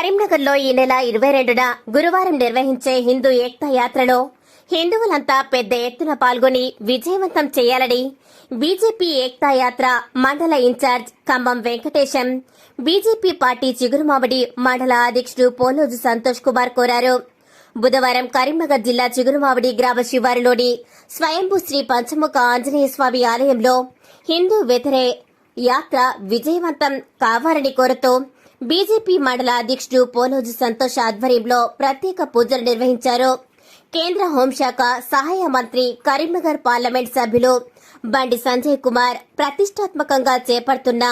కరీంనగర్లో ఈ నెల ఇరవై రెండున గురువారం నిర్వహించే హిందూ ఏక్తా యాత్రలో హిందువులంతా పెద్ద ఎత్తున పాల్గొని విజయవంతం చేయాలని బీజేపీ ఏక్తా యాత్ర మండల in charge Khammam Venkatesham BJP party Chigurumamidi మండల అధ్యక్షుడు పోలోజు సంతోష్ కుమార్ కోరారు. బుధవారం కరీంనగర్ జిల్లా చిగురుమామిడి గ్రామ శివారులోని స్వయంభూ శ్రీ పంచముఖ ఆంజనేయ స్వామి ఆలయంలో హిందూ వ్యతిరే యాత్ర విజయవంతం కావాలని కోరుతూ బీజేపీ మండల అధ్యక్షుడు పోలోజు సంతోష్ ఆధ్వర్యంలో ప్రత్యేక పూజలు నిర్వహించారు. కేంద్ర హోంశాఖ సహాయ మంత్రి కరీంనగర్ పార్లమెంట్ సభ్యులు బండి సంజయ్ కుమార్ ప్రతిష్టాత్మకంగా చేపడుతున్న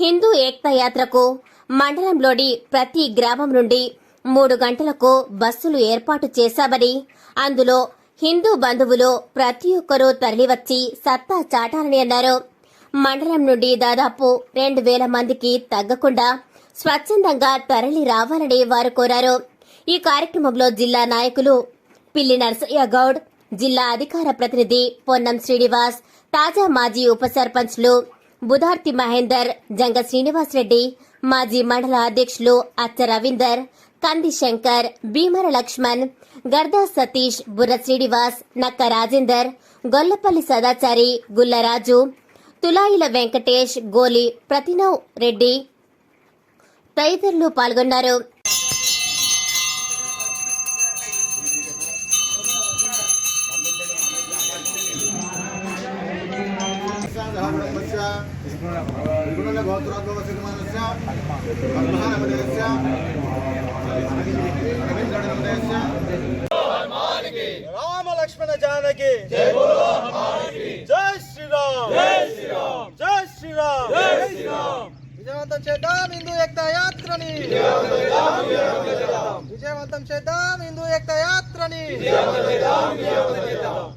హిందూ ఏక్తా యాత్రకు మండలంలోని ప్రతి గ్రామం నుండి మూడు గంటలకు బస్సులు ఏర్పాటు చేశామని అందులో హిందూ బంధువులు ప్రతి ఒక్కరూ తరలివచ్చి సత్తా చాటాలని అన్నారు. మండలం నుండి దాదాపు రెండు వేల మందికి తగ్గకుండా స్వచ్ఛందంగా తరలి రావాలని వారు కోరారు. ఈ కార్యక్రమంలో జిల్లా నాయకులు పిల్లి నర్సయ్య గౌడ్ జిల్లా అధికార ప్రతినిధి పొన్నం శ్రీనివాస్ తాజా మాజీ ఉప సర్పంచ్లు బుధార్తి మహేందర్ జంగ శ్రీనివాస్ రెడ్డి మాజీ మండల అధ్యక్షులు అచ్చ రవీందర్ కంది శంకర్ భీమర లక్ష్మణ్ గర్దా సతీష్ బుర్ర శ్రీనివాస్ నక్క రాజేందర్ గొల్లపల్లి సదాచారి గుల్లరాజు తులాయిల వెంకటేష్ గోలి ప్రతినవ్ రెడ్డి తదితరులు పాల్గొన్నారు. రామ లక్ష్మణ జానకి. జై బోలో జై శ్రీరామ్. జై శ్రీరామ్. జై శ్రీరామ్. జై శ్రీరామ్. విజయవంతం చేద్దాం హిందూ ఏకతా యాత్రని. విజయవంతం చేద్దాం హిందూ ఏకతా యాత్రని.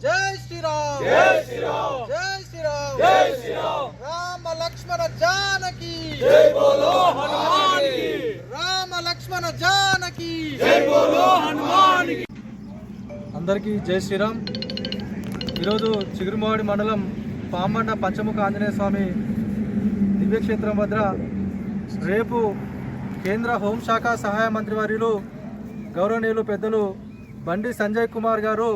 జై శ్రీరామ్. జై శ్రీరామ్. జై శ్రీరామ్ శ్రీరామ్ రామ లక్ష్మణ జానకి. రామ లక్ష్మణ జానకి. జై అందరికీ జై శ్రీరామ్. ఈరోజు చిగురుమాడి మండలం పామండ పంచముఖ ఆంజనేయ స్వామి దివ్యక్షేత్రం వద్ద రేపు కేంద్ర హోంశాఖ సహాయ మంత్రి వర్యులు గౌరవనీయులు పెద్దలు బండి సంజయ్ కుమార్ గారు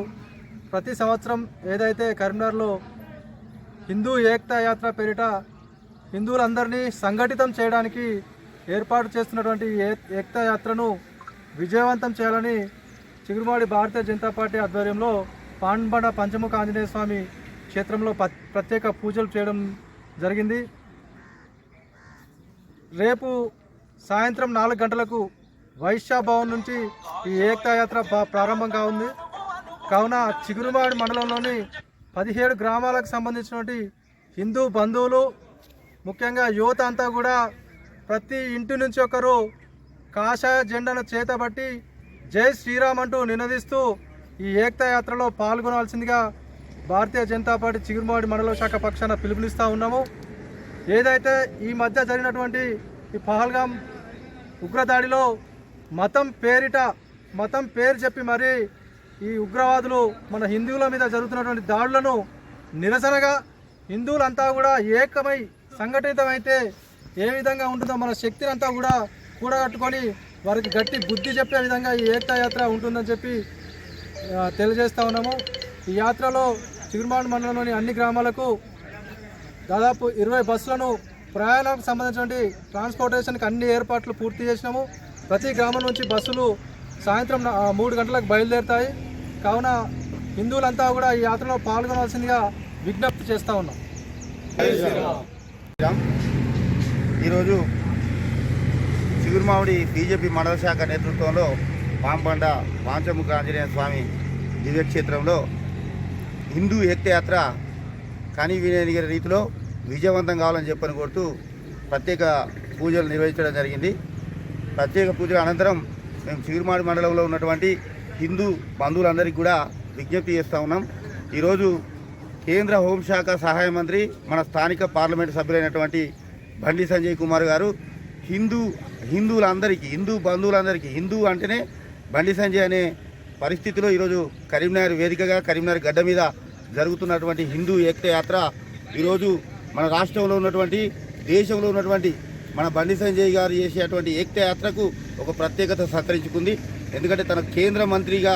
ప్రతి సంవత్సరం ఏదైతే కరీంనగర్లో హిందూ ఏక్తా యాత్ర పేరిట హిందువులందరినీ సంఘటితం చేయడానికి ఏర్పాటు చేస్తున్నటువంటి ఏ- ఏక్తా యాత్రను విజయవంతం చేయాలని చిగురుమాడి భారతీయ జనతా పార్టీ ఆధ్వర్యంలో పాండ్బండ పంచముఖ ఆంజనేయ స్వామి క్షేత్రంలో ప- ప్రత్యేక పూజలు చేయడం జరిగింది. రేపు సాయంత్రం నాలుగు గంటలకు వైశ్య భవన్ నుంచి ఈ ఏకతాయాత్ర ప్రారంభం కావుంది కావున చిగురుమాడి మండలంలోని పదిహేడు గ్రామాలకు సంబంధించినటువంటి హిందూ బంధువులు ముఖ్యంగా యువత అంతా కూడా ప్రతి ఇంటి నుంచి ఒకరు కాషాయ జెండాను చేతబట్టి జై శ్రీరామ్ అంటూ నినదిస్తూ ఈ ఏకతాయాత్రలో పాల్గొనాల్సిందిగా భారతీయ జనతా పార్టీ చిగురుమాడి మండల శాఖ పక్షాన పిలుపునిస్తూ ఉన్నాము. ఏదైతే ఈ మధ్య జరిగినటువంటి ఈ పహల్గాం ఉగ్రదాడిలో మతం పేరిట మతం పేరు చెప్పి మరి ఈ ఉగ్రవాదులు మన హిందువుల మీద జరుగుతున్నటువంటి దాడులను నిరసనగా హిందువులంతా కూడా ఏకమై సంఘటితమైతే ఏ విధంగా ఉంటుందో మన శక్తిని అంతా కూడా కూడగట్టుకొని వారికి గట్టి బుద్ధి చెప్పే విధంగా ఈ ఏకతాయాత్ర ఉంటుందని చెప్పి తెలియజేస్తూ తెలియజేస్తా ఉన్నాము. ఈ యాత్రలో చిగురుమాడు మండలంలోని అన్ని గ్రామాలకు దాదాపు ఇరవై బస్సులను ప్రయాణానికి సంబంధించినటువంటి ట్రాన్స్పోర్టేషన్కి అన్ని ఏర్పాట్లు పూర్తి చేసినాము. ప్రతి గ్రామం నుంచి బస్సులు సాయంత్రం నా- మూడు గంటలకు బయలుదేరుతాయి. కావున హిందువులంతా కూడా ఈ యాత్రలో పాల్గొనవలసిందిగా విజ్ఞప్తి చేస్తూ ఉన్నాం. ఈరోజు చిగురుమావిడి బీజేపీ మండల శాఖ నేతృత్వంలో పాంబండ పాంచముఖ ఆంజనేయ స్వామి దివ్యక్షేత్రంలో హిందూ ఏకయాత్ర కానీ వీలైన రీతిలో విజయవంతం కావాలని చెప్పని కోరుతూ ప్రత్యేక పూజలు నిర్వహించడం జరిగింది. ప్రత్యేక పూజల అనంతరం మేము చిగురుమాడి మండలంలో ఉన్నటువంటి హిందూ బంధువులందరికీ కూడా విజ్ఞప్తి చేస్తూ ఉన్నాం. ఈరోజు కేంద్ర హోంశాఖ సహాయ మంత్రి మన స్థానిక పార్లమెంట్ సభ్యులైనటువంటి బండి సంజయ్ కుమార్ గారు హిందూ హిందువులందరికీ హిందూ బంధువులందరికీ హిందూ అంటేనే బండి సంజయ్ అనే పరిస్థితిలో ఈరోజు కరీంనగర్ వేదికగా కరీంనగర్ గడ్డ మీద జరుగుతున్నటువంటి హిందూ ఏక్త యాత్ర ఈరోజు మన రాష్ట్రంలో ఉన్నటువంటి దేశంలో ఉన్నటువంటి మన బండి సంజయ్ గారు చేసేటువంటి ఏక్త యాత్రకు ఒక ప్రత్యేకత సంతరించుకుంది ఎందుకంటే తన కేంద్ర మంత్రిగా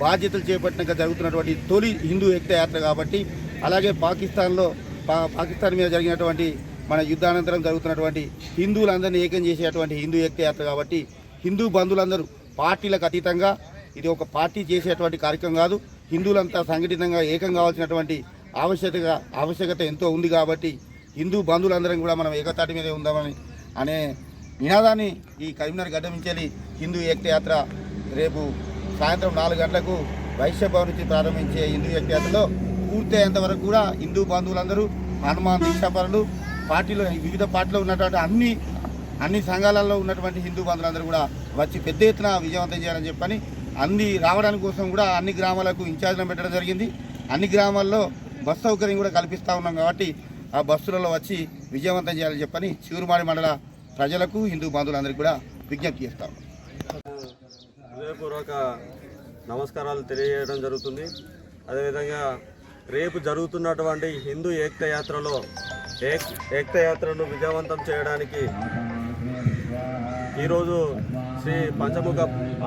బాధ్యతలు చేపట్టినాక జరుగుతున్నటువంటి తొలి హిందూ ఏక్త యాత్ర కాబట్టి అలాగే పాకిస్తాన్లో పా పాకిస్తాన్ మీద జరిగినటువంటి మన యుద్ధానంతరం జరుగుతున్నటువంటి హిందువులందరినీ ఏకం చేసేటువంటి హిందూ ఏక్త యాత్ర కాబట్టి హిందూ బంధువులందరూ పార్టీలకు అతీతంగా ఇది ఒక పార్టీ చేసేటువంటి కార్యక్రమం కాదు. హిందువులంతా సంఘటితంగా ఏకం కావాల్సినటువంటి ఆవశ్యకత ఆవశ్యకత ఎంతో ఉంది కాబట్టి హిందూ బంధువులందరం కూడా మనం ఏకతాటి మీదే ఉందామని అనే నినాదాన్ని ఈ కరీంనగర్ గడ్డ హిందూ ఏక్తయాత్ర రేపు సాయంత్రం నాలుగు గంటలకు వైశ్య భవన్ నుంచి ప్రారంభించే హిందూ ఏక్త యాత్రలో పూర్తయ్యేంత వరకు కూడా హిందూ బంధువులందరూ హనుమాన్ దీక్షాపరులు పార్టీలో వివిధ పార్టీలో ఉన్నటువంటి అన్ని అన్ని సంఘాలలో ఉన్నటువంటి హిందూ బంధువులందరూ కూడా వచ్చి పెద్ద ఎత్తున విజయవంతం చేయాలని చెప్పని అంది రావడానికి కోసం కూడా అన్ని గ్రామాలకు ఇన్ఛార్జ్లను పెట్టడం జరిగింది. అన్ని గ్రామాల్లో బస్ సౌకర్యం కూడా కల్పిస్తూ ఉన్నాం కాబట్టి ఆ బస్సులలో వచ్చి విజయవంతం చేయాలని చెప్పని చిగురుమాడి మండల ప్రజలకు హిందూ బంధువులందరికీ కూడా విజ్ఞప్తి చేస్తాం హృదయపూర్వక నమస్కారాలు తెలియజేయడం జరుగుతుంది. అదేవిధంగా రేపు జరుగుతున్నటువంటి హిందూ ఏక్తయాత్రలో ఏక్ ఏక్తయాత్రను విజయవంతం చేయడానికి ఈరోజు శ్రీ పంచముఖ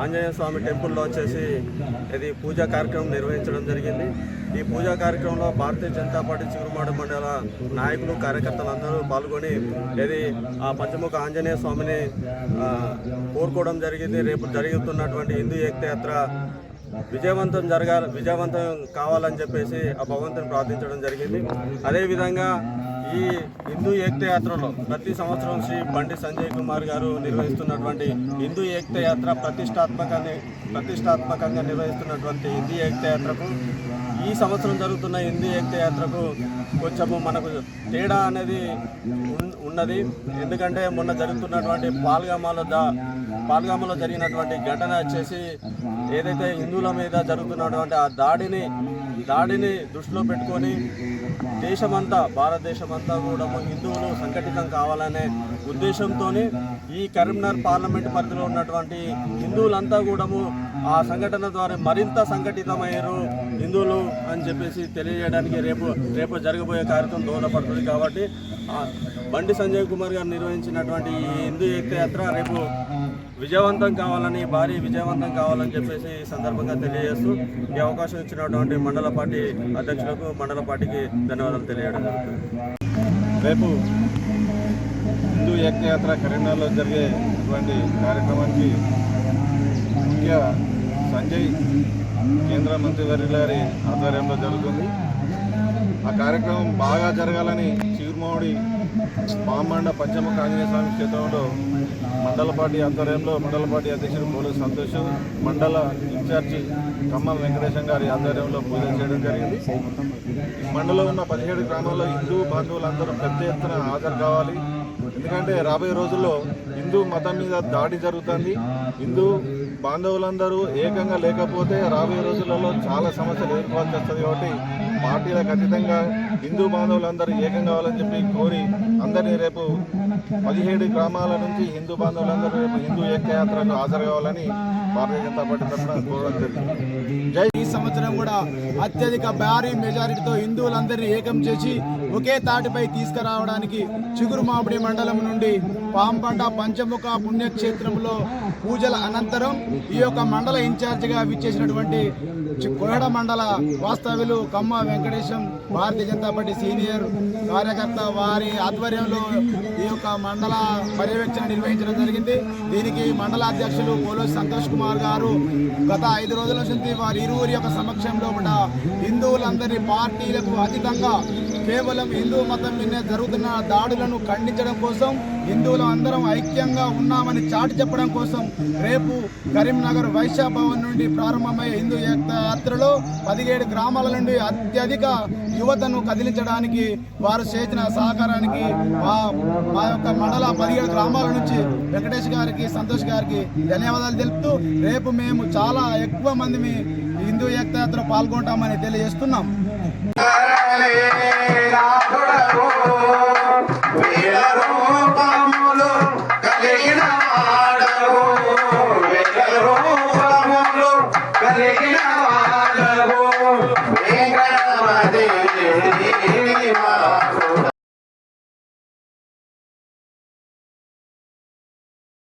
ఆంజనేయ స్వామి టెంపుల్లో వచ్చేసి ఇది పూజా కార్యక్రమం నిర్వహించడం జరిగింది. ఈ పూజా కార్యక్రమంలో భారతీయ జనతా పార్టీ చిగురుమాడ మండల నాయకులు కార్యకర్తలు అందరూ పాల్గొని ఇది ఆ పంచముఖ ఆంజనేయ స్వామిని కోరుకోవడం జరిగింది. రేపు జరుగుతున్నటువంటి హిందూ ఏక్తయాత్ర విజయవంతం జరగాలి విజయవంతం కావాలని చెప్పేసి ఆ భగవంతుని ప్రార్థించడం జరిగింది. అదేవిధంగా ఈ హిందూ ఏక్త యాత్రలో ప్రతి సంవత్సరం శ్రీ బండి సంజయ్ కుమార్ గారు నిర్వహిస్తున్నటువంటి హిందూ ఏక్త యాత్ర ప్రతిష్టాత్మకంగా ప్రతిష్టాత్మకంగా నిర్వహిస్తున్నటువంటి హిందీ ఏక్త యాత్రకు ఈ సంవత్సరం జరుగుతున్న హిందీ ఏక్త యాత్రకు కొంచెము మనకు తేడా అనేది ఉన్నది. ఎందుకంటే మొన్న జరుగుతున్నటువంటి పాల్గామాలో దా పాల్గామలో జరిగినటువంటి ఘటన వచ్చేసి ఏదైతే హిందువుల మీద జరుగుతున్నటువంటి ఆ దాడిని దాడిని దృష్టిలో పెట్టుకొని దేశమంతా భారతదేశమంతా కూడా హిందువులు సంఘటితం కావాలనే ఉద్దేశంతో ఈ కరీంనగర్ పార్లమెంట్ పరిధిలో ఉన్నటువంటి హిందువులంతా కూడా ఆ సంఘటన ద్వారా మరింత సంఘటితమయ్యారు హిందువులు అని చెప్పేసి తెలియజేయడానికి రేపు రేపు జరగబోయే కార్యక్రమం దోహదపడుతుంది కాబట్టి బండి సంజయ్ కుమార్ గారు నిర్వహించినటువంటి ఈ హిందూ ఏకయాత్ర రేపు విజయవంతం కావాలని భారీ విజయవంతం కావాలని చెప్పేసి ఈ సందర్భంగా తెలియజేస్తూ ఈ అవకాశం ఇచ్చినటువంటి మండల పార్టీ అధ్యక్షులకు మండల పార్టీకి ధన్యవాదాలు తెలియడం రేపు హిందూ ఏకయాత్ర కరీంనగర్లో జరిగేటువంటి కార్యక్రమానికి ముఖ్య సంజయ్ కేంద్ర మంత్రివర్యుల గారి ఆధ్వర్యంలో జరుగుతుంది. ఆ కార్యక్రమం బాగా జరగాలని చిగురుమావుడి పామండ పంచమ ఆంజనేయ స్వామి క్షేత్రంలో మండల పార్టీ ఆధ్వర్యంలో మండల పార్టీ అధ్యక్షుడు పోలు సంతోష్ మండల ఇన్ఛార్జి ఖమ్మం వెంకటేశం గారి ఆధ్వర్యంలో పూజలు చేయడం జరిగింది. ఈ మండలంలో ఉన్న పదిహేడు గ్రామాల్లో హిందూ బంధువులందరూ పెద్ద ఎత్తున హాజరు కావాలి. ఎందుకంటే రాబోయే రోజుల్లో హిందూ మతం మీద దాడి జరుగుతుంది. హిందూ బాంధవులందరూ ఏకంగా లేకపోతే రాబోయే రోజులలో చాలా సమస్యలు ఎదుర్కోవాల్సి వస్తుంది కాబట్టి పార్టీలకు అతీతంగా హిందూ బాంధవులందరూ ఏకం కావాలని చెప్పి కోరి అందరినీ రేపు పదిహేడు గ్రామాల నుంచి హిందూ బాంధవులందరూ రేపు హిందూ ఏకయాత్రకు హాజరు కావాలని భారతీయ జనతా పార్టీ తరఫున కోరడం జరిగింది. జై ఈ సంవత్సరం కూడా అత్యధిక భారీ మెజారిటీతో హిందువులందరినీ ఏకం చేసి ఒకే తాటిపై తీసుకురావడానికి చిగురు మామిడి మండలం నుండి పాంపంట పంచముఖ పుణ్యక్షేత్రంలో పూజల అనంతరం ఈ యొక్క మండల ఇన్ఛార్జిగా విచ్చేసినటువంటి కొరడ మండల వాస్తవ్యులు కమ్మ వెంకటేశం భారతీయ జనతా పార్టీ సీనియర్ కార్యకర్త వారి ఆధ్వర్యంలో ఈ యొక్క మండల పర్యవేక్షణ నిర్వహించడం జరిగింది. దీనికి మండల అధ్యక్షులు పోలో సంతోష్ కుమార్ గారు గత ఐదు రోజుల నుంచి వారి ఇరువురి యొక్క సమక్షంలో కూడా హిందువులందరి పార్టీలకు అతీతంగా కేవలం హిందూ మతం మీద జరుగుతున్న దాడులను ఖండించడం కోసం హిందువులు అందరం ఐక్యంగా ఉన్నామని చాటి చెప్పడం కోసం రేపు కరీంనగర్ వైశ్య భవన్ నుండి ప్రారంభమయ్యే హిందూ ఏకతా యాత్రలో పదిహేడు గ్రామాల నుండి అత్యధిక యువతను కదిలించడానికి వారు చేసిన సహకారానికి మా యొక్క మండల పదిహేడు గ్రామాల నుంచి వెంకటేష్ గారికి సంతోష్ గారికి ధన్యవాదాలు తెలుపుతూ రేపు మేము చాలా ఎక్కువ మంది హిందూ ఏకయాత్ర పాల్గొంటామని తెలియజేస్తున్నాం. ವೇರೇ ನಾಥುಡರು ವೇರರು